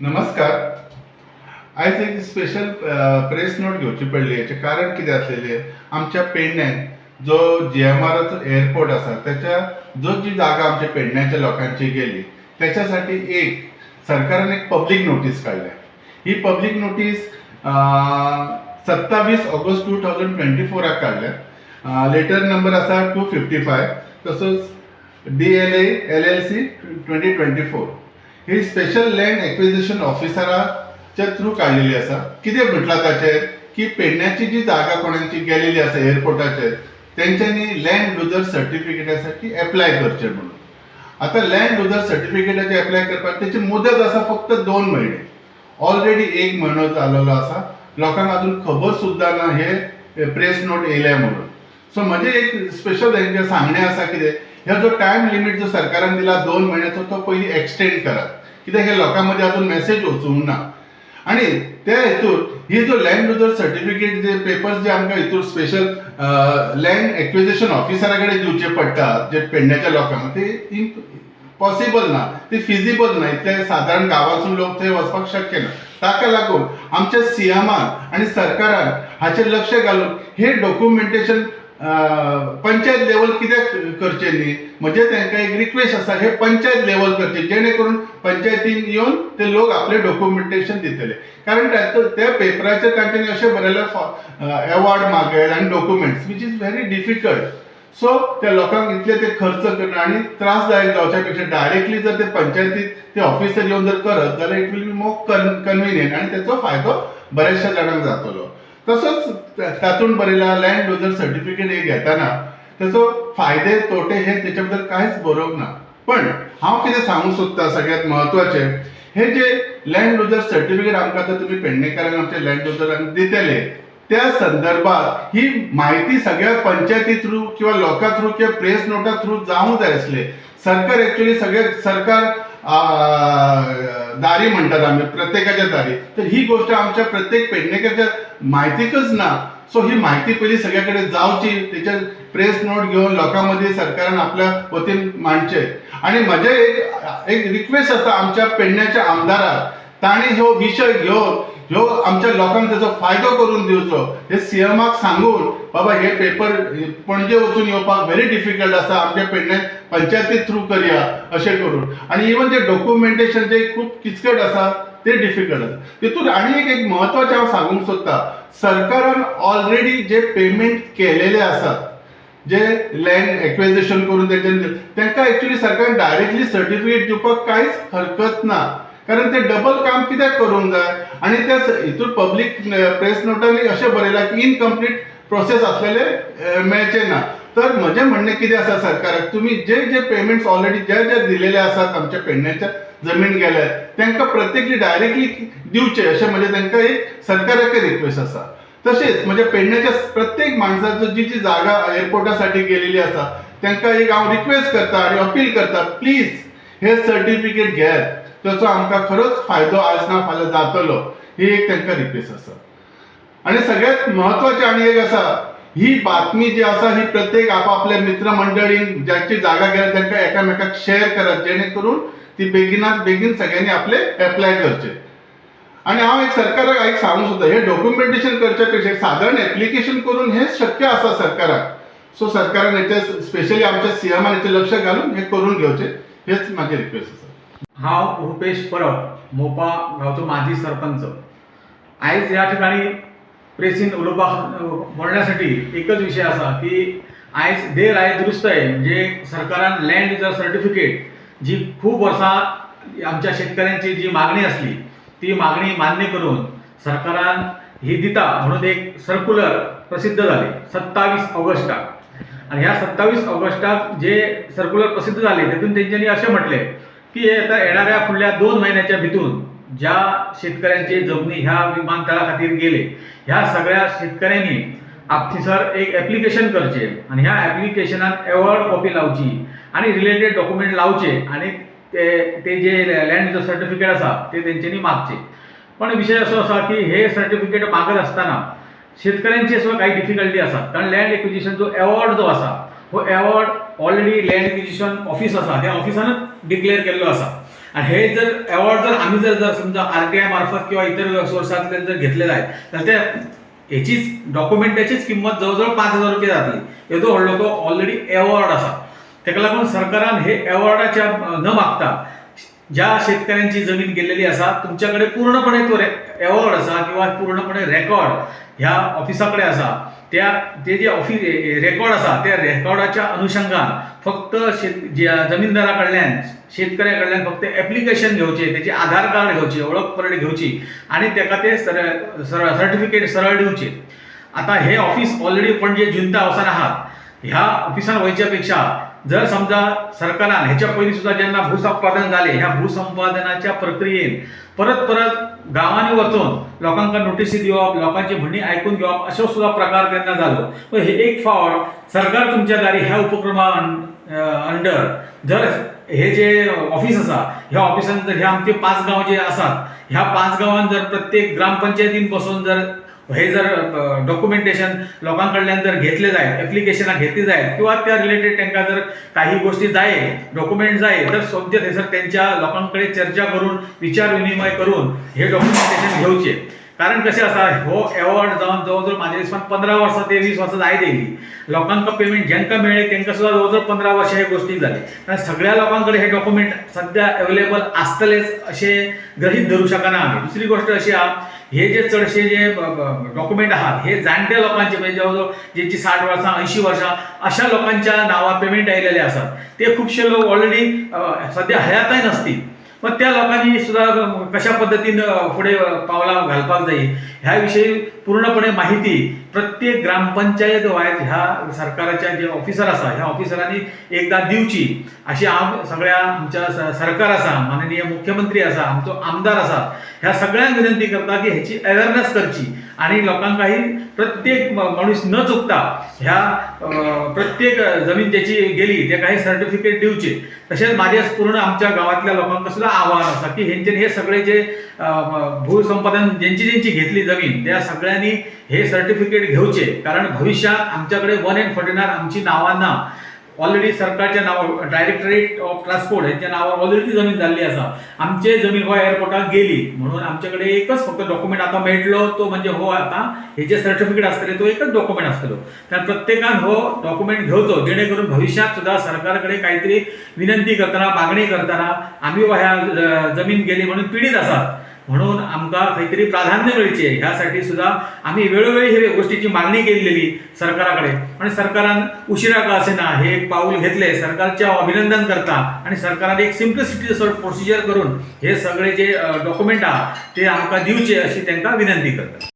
नमस्कार. आयज एक स्पेशल प्रेस नोट घेवची पडली. याचे कारण कितें आसलेलें आमच्या पेडण्यान जो जी एम आरचो एअरपोर्ट आसा त्याच्या जो जी जागा आमच्या पेडण्याच्या लोकांची गेली त्याच्यासाठी एक सरकारान एक पब्लीक नोटीस काडल्या ही पब्लीक नोटीस सत्तावीस ऑगस्ट टू थावजंड ट्वेंटी फोराक काडल्या लेटर नंबर आसा टू फिफ्टी फाय तसोच D L A L L C twenty twenty four he special land acquisition ऑफिसराच्या थ्रू काढलेली आसा कितें म्हटलां ताचेर की पेडण्याची जी जागा कोणाची गेलेली आसा एअरपोर्टाचेर तेंच्यांनी लँड लुजर सर्टिफिकेटासाठी एप्लाय करचें म्हणून. आता लँड लुजर सर्टिफिकेटाचे एप्लाय करपाक त्याची मुदत आसा फक्त दोन महिने. ऑलरेडी एक म्हयनो जालेलो आसा लोकांक अजून खबर सुद्दां ना हे प्रेस नोट येयल्या म्हणून. सो म्हजें एक स्पेशल हेंचें सांगणें आसा कितें ह्या जो टायम लिमीट जो सरकारान दिला दोन महिन्याचो तो पयलीं एक्सटेंड करात कित्याक हे लोकां मदीं अजून मेसेज वचूंक ना. आणि त्या हेतून ही जो लँड युजर सर्टिफिकेट जे पेपर्स जे आमकां हितून स्पेशल लँड एक्विजिशन ऑफिसरा कडेन दिवचे पडटात जे पेडण्याच्या लोकांक ते पॉसिबल ना. ते फिजिबल ना इतले सादारण गांवांतसून लोक थंय वचपाक शक्य ना. ताका लागून आमच्या सीएमान आणि सरकारान हाचेर लक्ष घालून हे डॉक्युमेंटेशन पंचायत लेवल कित्याक करचें न्ही म्हणजे तांकां एक रिक्वेस्ट आसा हे पंचायत लेवल करचे जेणे करून पंचायतीन येवन ते लोक आपले डॉक्युमेंटेशन दितले. कारण त्या पेपराचेर तांच्यांनी अशें बरयलें एवॉर्ड मागयला आनी documents which is very difficult so त्या लोकांक इतले ते खर्च करणं आणि त्रासदायक जावच्या पेक्षा डायरेक्टली जर ते पंचायतीत ते ऑफिसर येवन जर करत जाल्यार it will be more convenient आणि त्याचो फायदो बऱ्याचशा जाणांक जातलो. तसोच तातूंत बरयला लँड लुजर सर्टिफिकेट हे घेताना त्याचो फायदे तोटे हे त्याच्या बद्दल कांयच बरोवंक ना पण हांव कितें सांगूंक सोदता सगळ्यात म्हत्वाचें हे जे लँड लुजर सर्टिफिकेट आमकां आतां तुमी पेडणेकारांक आमच्या लँड लुजरांक दितले त्या संदर्भात ही माहिती सगळ्या पंचायती थ्रू किंवा लोकां थ्रू किंवा प्रेस नोटा थ्रू जावंक जाय आसले सरकार ऍक्च्युली सगळे सरकार दारी म्हणतात आम्ही प्रत्येकाच्या दारी. तर ही गोष्ट आमच्या प्रत्येक पेडणेकरच्या माहितीकच ना. सो ही माहिती पहिली सगळ्याकडे जावची त्याच्या प्रेस नोट घेऊन लोकांमध्ये सरकारान आपल्या वतीन मांडचे. आणि म्हजे एक एक रिक्वेस्ट आसा आमच्या पेडण्याच्या आमदाराक. ताणी ह्यो विशय घेवन ह्यो आमच्या लोकांक त्याचो फायदो करून दिवचो हे सीएमाक सांगून बाबा हे पेपर पणजे वचून येवपाक व्हेरी डिफिकल्ट आसा आमच्या पेडणे पंचायती थ्रू करया अशें करून. आणि इवन जे डॉक्युमेंटेशन जे खूप किचकट आसा ते डिफिकल्ट आसा. तितून आनी एक एक म्हत्वाचें हांव सांगूंक सोदता सरकारान ऑलरेडी जे पेमेंट केलेले आसात जे लँड एक्वेजेशन करून तेंच्यानी तांकां एक्च्युली सरकारान डायरेक्टली सर्टिफिकेट दिवपाक कांयच हरकत ना. कारण ते डबल काम कित्याक करूंक जाय आणि त्या हितून पब्लीक प्रेस नोटांनी अशें बरयलां की इनकम्प्लीट प्रोसेस आसलेले मेळचे ना. तर म्हजें म्हणणें कितें आसा सरकाराक तुमी जे जे पेमेंट्स ऑलरेडी जे जे दिलेले आसात आमच्या पेडण्याच्या जमीन गेल्या तांकां प्रत्येकली डायरेक्टली दिवचे अशें म्हणजे तांकां एक सरकाराक रिक्वेस्ट आसा तशेंच म्हणजे पेडण्याच्या प्रत्येक माणसाचो जी जी जागा एअरपोर्टासाठी गेलेली आसा तांकां एक हांव रिक्वेस्ट करता आणि अपील करता प्लीज हे सर्टिफिकेट घेयात त्याचो आमकां खरोच फायदो आज ना फाल्यां जातलो. ही एक तांकां रिक्वेस्ट आसा आणि सगळ्यात महत्त्वाचे आणि एक असा ही बातमी जी असा ही प्रत्येक आपापल्या मित्र मंडळींक ज्यांची जागा गेल्या तांकां एकामेकाक शेअर करत जेणे करून ती बेगिनात बेगीन सगळ्यांनी आपले एप्लाय करचे. आणि हांव एक सरकाराक एक सांगू सोदता हे डॉक्युमेंटेशन करच्या पेक्षा साधारण एप्लिकेशन करून हे शक्य आसा सरकाराक. सो सरकारान हेचे स्पेशली आमच्या सीएमान हेचे लक्ष घालून हे करून घेवचे हेच माझी रिक्वेस्ट आसा हांव रुपेश परब मोपा गांवचो माजी सरपंच. आयज ह्या ठिकाणी प्रेसीन उलोवपाक बोलण्यासाठी एकच विशय आसा की आयज देर आय दुरुस्त आहे. म्हणजे सरकारान लँड जर सर्टिफिकेट जी खूप वर्सां आमच्या शेतकऱ्यांची जी मागणी असली ती मागणी मान्य करून सरकारान ही दिता म्हणून एक सर्क्युलर प्रसिद्ध झाले सत्तावीस ऑगस्टाक आणि ह्या सत्तावीस ऑगस्टाक जे सर्क्युलर प्रसिद्ध झाले तेतून त्यांच्यानी अशें म्हटले की आता येणाऱ्या फुडल्या दोन महिन्याच्या भितून ज्या शेतकऱ्यांचे जमनी ह्या विमानतळा खातीर गेले ह्या सगळ्या शेतकऱ्यांनी आपथिसर एक ॲप्लिकेशन करचे आणि ह्या ॲप्लिकेशनात एवॉर्ड कॉपी लावची आणि रिलेटेड डॉक्युमेंट लावचे आणि ते ते जे लँड सर्टिफिकेट आसा ते तेंच्यांनी मागचे. पण विषय असो आसा की हे सर्टिफिकेट मागत असताना शेतकऱ्यांची असो काही डिफिकल्टी आसात कारण लँड एक्विजिशन जो एवॉर्ड जो आसा हो award already land acquisition office आसा त्या ऑफिसानच डिक्लेअर केल्लो आसा आणि हे जर अवॉर्ड जर आम्ही जर जर समजा आर टी आय मार्फत किंवा इतर सोर्सातले जर घेतले आहे तर ते याचीच डॉक्युमेंटाचीच किंमत किंमत जवळजवळ पाच हजार रुपये जातली. येतो व्हडलो तो ऑलरेडी अवॉर्ड असा. ताका लागून सरकारान हे अवॉर्डाच्या न मागता ज्या शेतकऱ्यांची जमीन गेलेली असा तुमच्याकडे पूर्णपणे तो अवॉर्ड असा किंवा पूर्णपणे रेकॉर्ड ह्या ऑफिसाकडे असा. त्या ते जे ऑफिस रेकॉर्ड असा त्या रेकॉर्डाच्या अनुषंगान फक्त शेत जमीनदारा कडल्यान शेतकऱ्या कडल्यान फक्त ऍप्लिकेशन घेवचे त्याचे आधार कार्ड घेवचे ओळख घेवची आणि त्याका ते सरळ सरळ सर्टिफिकेट सरळ दिवचे आता हे ऑफिस ऑलरेडी पणजे जिंता वसान आहात ह्या ऑफिसान वयच्या पेक्षा जर समजा सरकारान ह्याच्या पयलीं सुद्धा जेन्ना भूसंपादन झाले ह्या भूसंपादनाच्या प्रक्रियेत परत परत गावांनी वचून लोकांका नोटीसी दिवप लोकांची म्हणणी ऐकून घेवप अशो सुद्धा प्रकार त्यांना जालो पण हे एक फावट सरकार तुमच्या दारी ह्या उपक्रमा अंडर जर हे जे ऑफिस असा ह्या ऑफिसान जर हे आमचे पाच गाव जे आसात ह्या पाच गावांत जर प्रत्येक ग्रामपंचायतीन बसून जर हे जर डॉक्युमेंटेशन लोकांकडल्यान जर घेतले जाय एप्लिकेशनां घेतली जाय किंवा त्या रिलेटेड त्यांना जर काही गोष्टी जाय डॉक्युमेंट जाय तर सद्य थंयसर त्यांच्या लोकांकडे चर्चा करून विचार विनिमय करून हे डॉक्युमेंटेशन घेवचे कारण कशें आसा हो अवॉर्ड जावन जवळ म्हाज्या दिसपान पंदरा वर्सां ते वीस वर्सां जायत येयली लोकांका पेमेंट जेंका मेळ्ळी तेंकां सुद्धा जवळ जवळ पंदरा वर्सां हे गोष्टी जाली कारण सगळ्या लोकांकडे हे डॉक्युमेंट सध्या अवेलेबल आसतलेच अशें गृहीत धरू शकना आमी दुसरी गोष्ट अशी आहा हे जे चडशे जे डॉक्युमेंट आहात हे जाणटे लोकांचे म्हणजे जवळजवळ ज्यांची साठ वर्सां ऐंशी वर्सां अशा लोकांच्या नावार पेमेंट आयलेले आसात ते खुबशे लोक ऑलरेडी सध्या हयातय नसतील. मग त्या लोकांनी सुद्धा कशा पद्धतीनं पुढे पावला घालपाक जाईल ह्याविषयी पूर्णपणे माहिती प्रत्येक ग्रामपंचायत व्हायत ह्या सरकाराच्या जे ऑफिसर आसा ह्या ऑफिसरांनी एकदा दिवची अशी हांव सगळ्या आमच्या सरकार आसा माननीय मुख्यमंत्री आसा आमचो आमदार आसा ह्या सगळ्यांक विनंती करता की ह्याची अवेअरनेस करची. आणि लोकांकाही प्रत्येक माणूस मनीस न चुकता ह्या प्रत्येक जमीन ज्याची गेली ते काही सर्टिफिकेट दिवचे तसेच माझ्या पूर्ण आमच्या गावातल्या लोकांक सुद्धा आव्हान की ह्यांचे हे सगळे जे भूसंपादन ज्यांची ज्यांची घेतली जमीन त्या सगळ्यांनी हे सर्टिफिकेट घेवचे कारण भविष्यात आमच्याकडे वन एंड फॉर्टिनार आमची नावांना ऑलरेडी सरकारच्या नावावर डायरेक्टरेट ऑफ ट्रान्सपोर्ट यांच्या नावावर ऑलरेडी जमीन झाली असा. आमचे जमीन हो एअरपोर्टात गेली. म्हणून आमच्याकडे एकच फक्त डॉक्युमेंट आता मेळटलो तो म्हणजे हो आता हे जे सर्टिफिकेट असतले तो एकच डॉक्युमेंट असतलो तर प्रत्येकान हो डॉक्युमेंट घेवचो जेणेकरून भविष्यात सुद्धा सरकारकडे काहीतरी विनंती करताना मागणी करताना आम्ही हो ह्या जमीन गेली म्हणून पीडित आसात म्हणून आमकां खंय प्राधान्य मेळचे ह्यासाठी सुद्धा आम्ही वेळोवेळी हे गोष्टीची मागणी केलेली सरकाराकडे. आणि सरकारान उशिरा का असेना हे एक पाऊल घेतले. सरकारचे अभिनंदन करता आणि सरकारान एक सिम्प्लिसिटी प्रोसिजर करून हे सगळे जे डॉक्युमेंट आहा ते आमकां दिवचे अशी त्यांना विनंती करता